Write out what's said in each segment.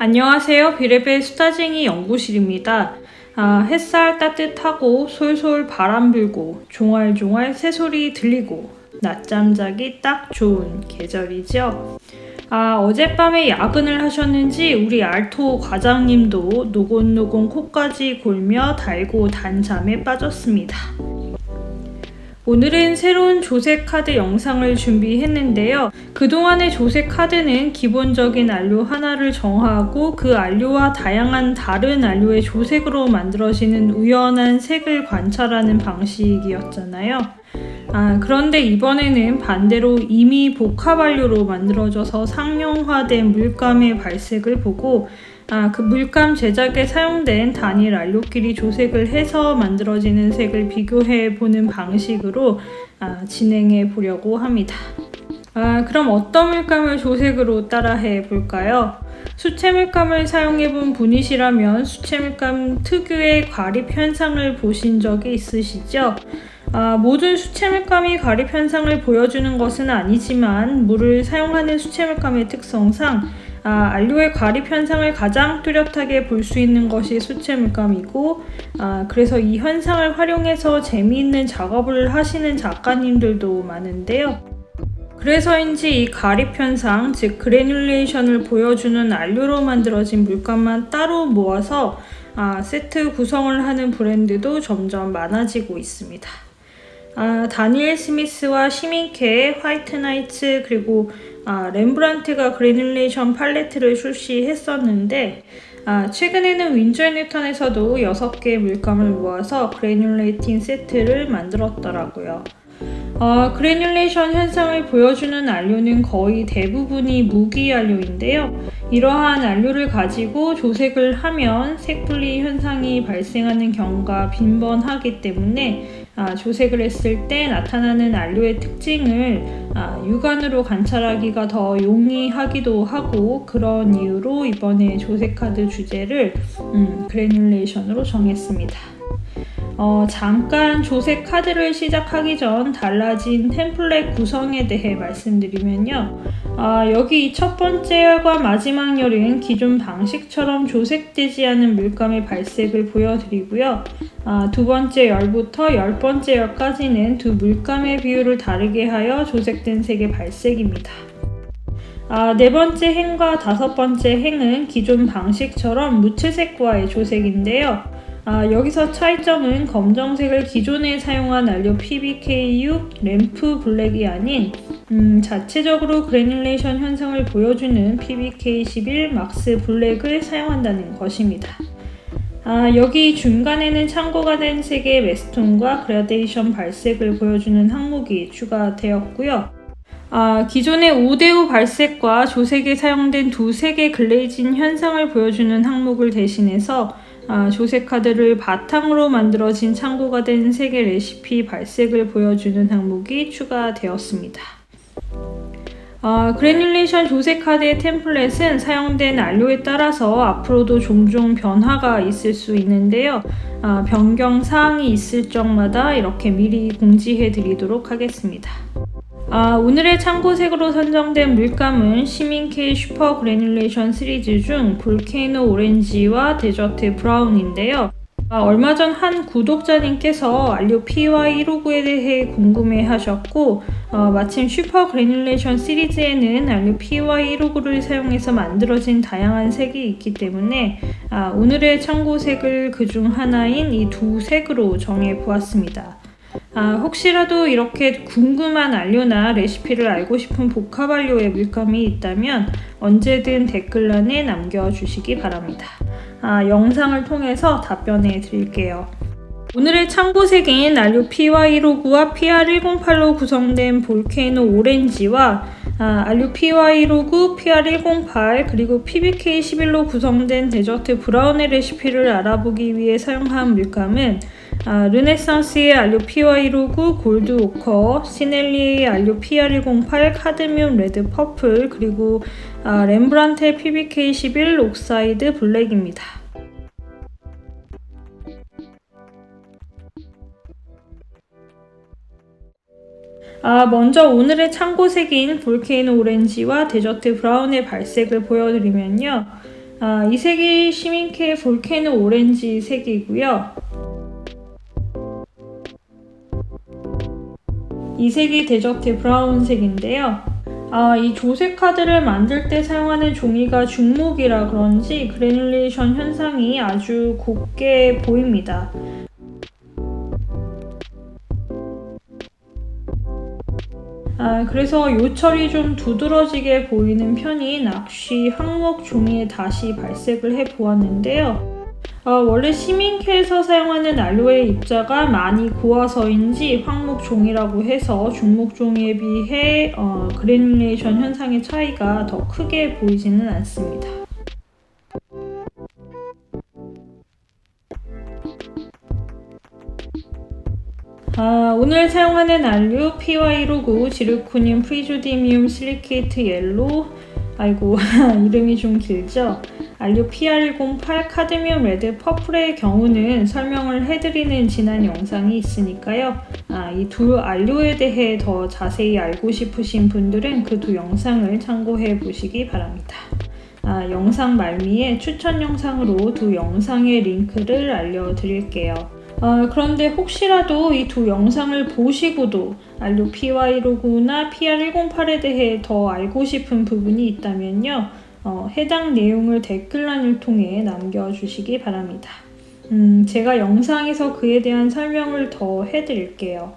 안녕하세요. 비레벨 수다쟁이 연구실입니다. 아, 햇살 따뜻하고 솔솔 바람 불고 종알종알 새소리 들리고 낮잠 자기 딱 좋은 계절이죠. 아, 어젯밤에 야근을 하셨는지 우리 알토 과장님도 노곤노곤 코까지 골며 달고 단잠에 빠졌습니다. 오늘은 새로운 조세 카드 영상을 준비했는데요. 그동안의 조세 카드는 기본적인 안료 하나를 정하고 그 안료와 다양한 다른 안료의 조색으로 만들어지는 우연한 색을 관찰하는 방식이었잖아요. 아, 그런데 이번에는 반대로 이미 복합 안료로 만들어져서 상용화된 물감의 발색을 보고 아, 그 물감 제작에 사용된 단일 안료끼리 조색을 해서 만들어지는 색을 비교해 보는 방식으로 아, 진행해 보려고 합니다. 아, 그럼 어떤 물감을 조색으로 따라해 볼까요? 수채 물감을 사용해 본 분이시라면 수채 물감 특유의 과립 현상을 보신 적이 있으시죠? 아, 모든 수채 물감이 과립 현상을 보여주는 것은 아니지만 물을 사용하는 수채 물감의 특성상 아, 안료의 과립 현상을 가장 뚜렷하게 볼 수 있는 것이 수채 물감이고 아, 그래서 이 현상을 활용해서 재미있는 작업을 하시는 작가님들도 많은데요. 그래서인지 이 가립 현상, 즉 그래듈레이션을 보여주는 안료로 만들어진 물감만 따로 모아서 아, 세트 구성을 하는 브랜드도 점점 많아지고 있습니다. 아, 다니엘 스미스와 시민케, 화이트 나이츠 그리고 아, 렘브란트가 그래듈레이션 팔레트를 출시했었는데 아, 최근에는 윈저 뉴턴에서도 6개의 물감을 모아서 그래듈레이팅 세트를 만들었더라고요. 어, 그래듈레이션 현상을 보여주는 안료는 거의 대부분이 무기 안료인데요. 이러한 안료를 가지고 조색을 하면 색분리 현상이 발생하는 경우가 빈번하기 때문에 아, 조색을 했을 때 나타나는 안료의 특징을 아, 육안으로 관찰하기가 더 용이하기도 하고 그런 이유로 이번에 조색 카드 주제를 음, 그래듈레이션으로 정했습니다. 어, 잠깐 조색 카드를 시작하기 전 달라진 템플릿 구성에 대해 말씀드리면요. 아, 여기 첫 번째 열과 마지막 열은 기존 방식처럼 조색되지 않은 물감의 발색을 보여드리고요. 아, 두 번째 열부터 열 번째 열까지는 두 물감의 비율을 다르게 하여 조색된 색의 발색입니다. 아, 네 번째 행과 다섯 번째 행은 기존 방식처럼 무채색과의 조색인데요. 아, 여기서 차이점은 검정색을 기존에 사용한 안료 PBKU 램프 블랙이 아닌 음, 자체적으로 그래듈레이션 현상을 보여주는 PBK11 막스 블랙을 사용한다는 것입니다. 아, 여기 중간에는 참고가 된 색의 메스톤과 그라데이션 발색을 보여주는 항목이 추가되었고요. 아, 기존의 5대5 발색과 조색에 사용된 두 색의 글레이진 현상을 보여주는 항목을 대신해서 아, 조색 카드를 바탕으로 만들어진 참고가 된 색의 레시피 발색을 보여주는 항목이 추가되었습니다. 아, 그래듈레이션 조색 카드의 템플릿은 사용된 안료에 따라서 앞으로도 종종 변화가 있을 수 있는데요. 아, 변경 사항이 있을 적마다 이렇게 미리 공지해 드리도록 하겠습니다. 아, 오늘의 참고색으로 선정된 물감은 시민케 슈퍼 그래듈레이션 시리즈 중 볼케이노 오렌지와 데저트 브라운인데요. 아, 얼마 전 한 구독자님께서 알료 PY159에 대해 궁금해 하셨고, 어, 마침 슈퍼 그래듈레이션 시리즈에는 알료 PY159를 사용해서 만들어진 다양한 색이 있기 때문에 아, 오늘의 참고색을 그 중 하나인 이 두 색으로 정해 보았습니다. 아, 혹시라도 이렇게 궁금한 안료나 레시피를 알고 싶은 복합 안료의 물감이 있다면 언제든 댓글란에 남겨주시기 바랍니다. 아, 영상을 통해서 답변해 드릴게요. 오늘의 참고색인 안료 PY159와 PR108로 구성된 볼케이노 오렌지와 아, PY159, PR108 그리고 PBK11로 구성된 데저트 브라운의 레시피를 알아보기 위해 사용한 물감은 아, 르네상스의 알료 PY159, 골드 오커, 시넬리의 알료 PR108, 카드뮴 레드 퍼플, 그리고 아, 렘브란트의 PBK11 옥사이드 블랙입니다. 아, 먼저 오늘의 참고색인 볼케이노 오렌지와 데저트 브라운의 발색을 보여드리면요. 아, 이 색이 시민케 볼케노 오렌지 색이고요. 이 색이 데저트 브라운색인데요. 아, 이 조색 카드를 만들 때 사용하는 종이가 중목이라 그런지 그래놀레이션 현상이 아주 곱게 보입니다. 아, 그래서 요철이 좀 두드러지게 보이는 편인 악쉬 항목 종이에 다시 발색을 해 보았는데요. 어, 원래 시민캐에서 사용하는 알로에 입자가 많이 고와서인지 황목 종이라고 해서 중목 종이에 비해 어, 그래놀레이션 현상의 차이가 더 크게 보이지는 않습니다. 아, 오늘 사용하는 알류 PY159 지르코늄 프리조디미움 실리케이트 옐로 아이고 이름이 좀 길죠? 알류 PR108 카드뮴 레드 퍼플의 경우는 설명을 해드리는 지난 영상이 있으니까요. 아, 이 두 알류에 대해 더 자세히 알고 싶으신 분들은 그 두 영상을 참고해 보시기 바랍니다. 아, 영상 말미에 추천 영상으로 두 영상의 링크를 알려드릴게요. 어, 그런데 혹시라도 이 두 영상을 보시고도 알루 PY159나 PR108에 대해 더 알고 싶은 부분이 있다면요. 어, 해당 내용을 댓글란을 통해 남겨주시기 바랍니다. 음, 제가 영상에서 그에 대한 설명을 더 해드릴게요.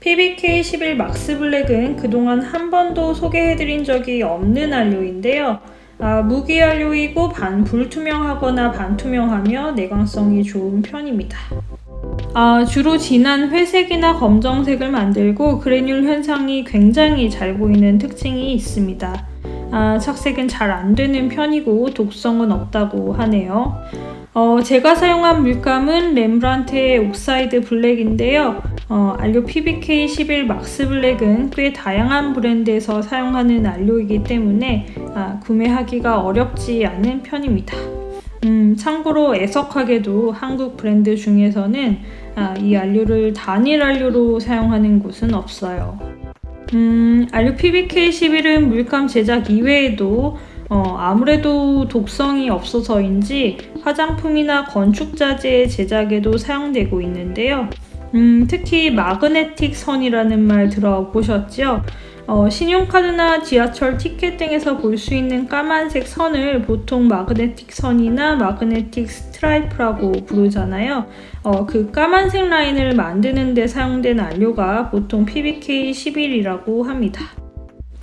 PBK11 막스 블랙은 그동안 한 번도 소개해드린 적이 없는 안료인데요. 아, 무기연료이고 반불투명하거나 반투명하며 내광성이 좋은 편입니다. 아, 주로 진한 회색이나 검정색을 만들고 그래뉼 현상이 굉장히 잘 보이는 특징이 있습니다. 아, 착색은 잘 안 되는 편이고 독성은 없다고 하네요. 어, 제가 사용한 물감은 렘브란트의 옥사이드 블랙인데요. 어, 알료 PBK11 막스 블랙은 꽤 다양한 브랜드에서 사용하는 알료이기 때문에 아, 구매하기가 어렵지 않은 편입니다. 음, 참고로 애석하게도 한국 브랜드 중에서는 아, 이 알료를 단일 알료로 사용하는 곳은 없어요. 음, 알료 PBK11은 물감 제작 이외에도 어, 아무래도 독성이 없어서인지 화장품이나 건축 자재 제작에도 사용되고 있는데요. 음, 특히 마그네틱 선이라는 말 들어보셨죠? 어, 신용카드나 지하철 티켓 등에서 볼 수 있는 까만색 선을 보통 마그네틱 선이나 마그네틱 스트라이프라고 부르잖아요. 어, 그 까만색 라인을 만드는 데 사용된 안료가 보통 PBK11이라고 합니다.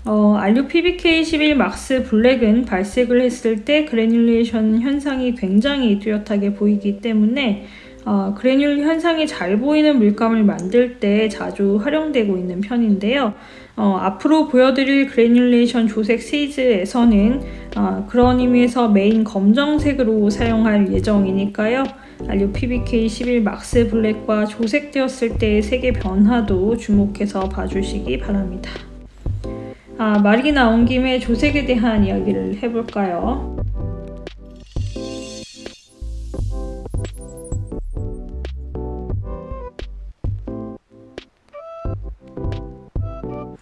어, 알류 PBK11 막스 블랙은 발색을 했을 때 그래뉼레이션 현상이 굉장히 뚜렷하게 보이기 때문에 어, 그래뉼 현상이 잘 보이는 물감을 만들 때 자주 활용되고 있는 편인데요. 어, 앞으로 보여드릴 그래뉼레이션 조색 시리즈에서는 어, 그런 의미에서 메인 검정색으로 사용할 예정이니까요. 알류 PBK11 막스 블랙과 조색되었을 때의 색의 변화도 주목해서 봐주시기 바랍니다. 아, 말이 나온 김에 조색에 대한 이야기를 해볼까요?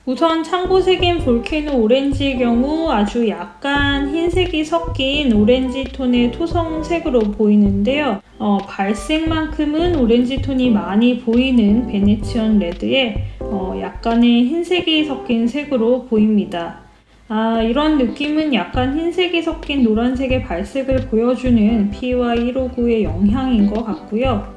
우선 창고색인 볼케노 오렌지의 경우 아주 약간 흰색이 섞인 오렌지 톤의 토성색으로 보이는데요. 어, 발색만큼은 오렌지 톤이 많이 보이는 베네치언 레드에 어, 약간의 흰색이 섞인 색으로 보입니다. 아, 이런 느낌은 약간 흰색이 섞인 노란색의 발색을 보여주는 PY159의 영향인 것 같고요.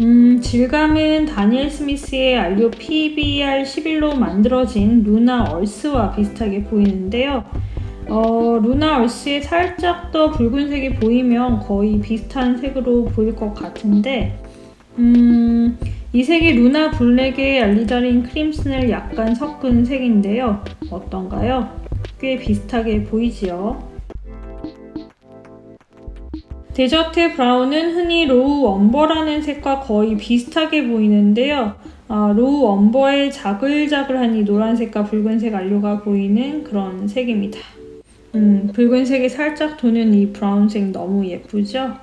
음, 질감은 다니엘 스미스의 알료 PBR11로 만들어진 루나 얼스와 비슷하게 보이는데요. 어, 루나 얼스에 살짝 더 붉은색이 보이면 거의 비슷한 색으로 보일 것 같은데, 음, 이 색이 루나 블랙에 알리다린 크림슨을 약간 섞은 색인데요. 어떤가요? 꽤 비슷하게 보이지요? 데저트 브라운은 흔히 로우 엄버라는 색과 거의 비슷하게 보이는데요. 아, 로우 엄버에 자글자글한 이 노란색과 붉은색 안료가 보이는 그런 색입니다. 음, 붉은색이 살짝 도는 이 브라운색 너무 예쁘죠?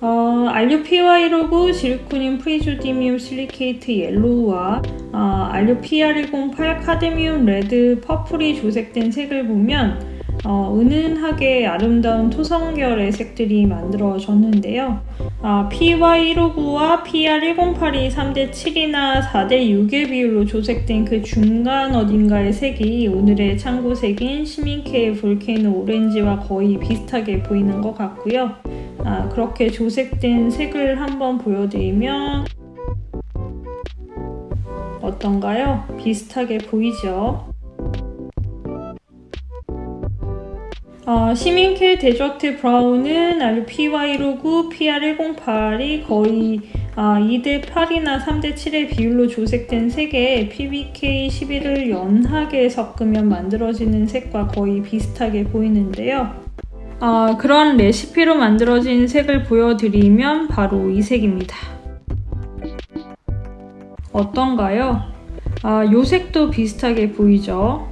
어, RUPY159 지르코늄 프리조디뮴 실리케이트 옐로우와 어, RUPR108 카드미움 레드 퍼플이 조색된 색을 보면 어, 은은하게 아름다운 토성계열의 색들이 만들어졌는데요. 아, PY159와 PR108이 3대 7이나 4대 6의 비율로 조색된 그 중간 어딘가의 색이 오늘의 창고색인 시민케의 볼케이노 오렌지와 거의 비슷하게 보이는 것 같고요. 아, 그렇게 조색된 색을 한번 보여드리면 어떤가요? 비슷하게 보이죠? 어, 시민케 데저트 브라운은 PY159, PR108이 거의 아, 2대 8이나 3대 7의 비율로 조색된 색에 PBK11을 연하게 섞으면 만들어지는 색과 거의 비슷하게 보이는데요. 아, 그런 레시피로 만들어진 색을 보여드리면 바로 이 색입니다. 어떤가요? 아, 요 색도 비슷하게 보이죠?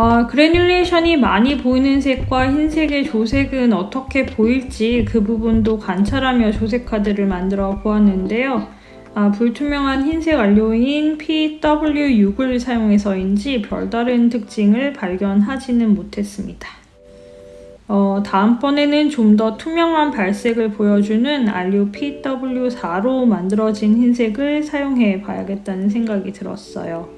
아, 그래듈레이션이 많이 보이는 색과 흰색의 조색은 어떻게 보일지 그 부분도 관찰하며 조색 카드를 만들어 보았는데요. 아, 불투명한 흰색 완료인 PW6을 사용해서인지 별다른 특징을 발견하지는 못했습니다. 어, 다음번에는 좀 더 투명한 발색을 보여주는 알류 PW4로 만들어진 흰색을 사용해 봐야겠다는 생각이 들었어요.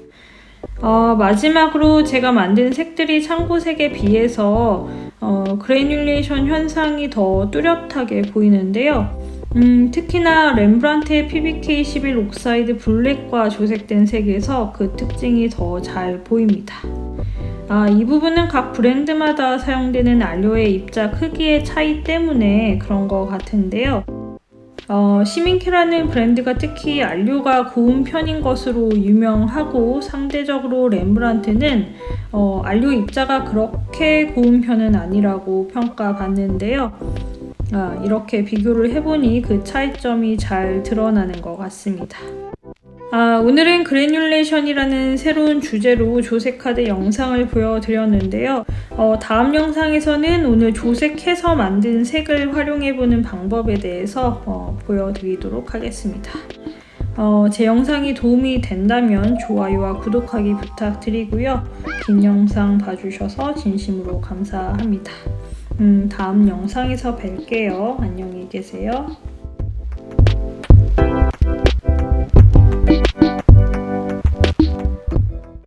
어, 마지막으로 제가 만든 색들이 창고색에 비해서 어, 그래듈레이션 현상이 더 뚜렷하게 보이는데요. 음, 특히나 렘브란트의 PBK11 옥사이드 블랙과 조색된 색에서 그 특징이 더 잘 보입니다. 아, 이 부분은 각 브랜드마다 사용되는 안료의 입자 크기의 차이 때문에 그런 것 같은데요. 어, 시민케라는 브랜드가 특히 안료가 고운 편인 것으로 유명하고 상대적으로 렘브란트는 어, 안료 입자가 그렇게 고운 편은 아니라고 평가받는데요. 아, 이렇게 비교를 해보니 그 차이점이 잘 드러나는 것 같습니다. 아, 오늘은 그래듈레이션이라는 새로운 주제로 조색카드 영상을 보여드렸는데요. 어, 다음 영상에서는 오늘 조색해서 만든 색을 활용해보는 방법에 대해서 어, 보여드리도록 하겠습니다. 어, 제 영상이 도움이 된다면 좋아요와 구독하기 부탁드리고요. 긴 영상 봐주셔서 진심으로 감사합니다. 음, 다음 영상에서 뵐게요. 안녕히 계세요.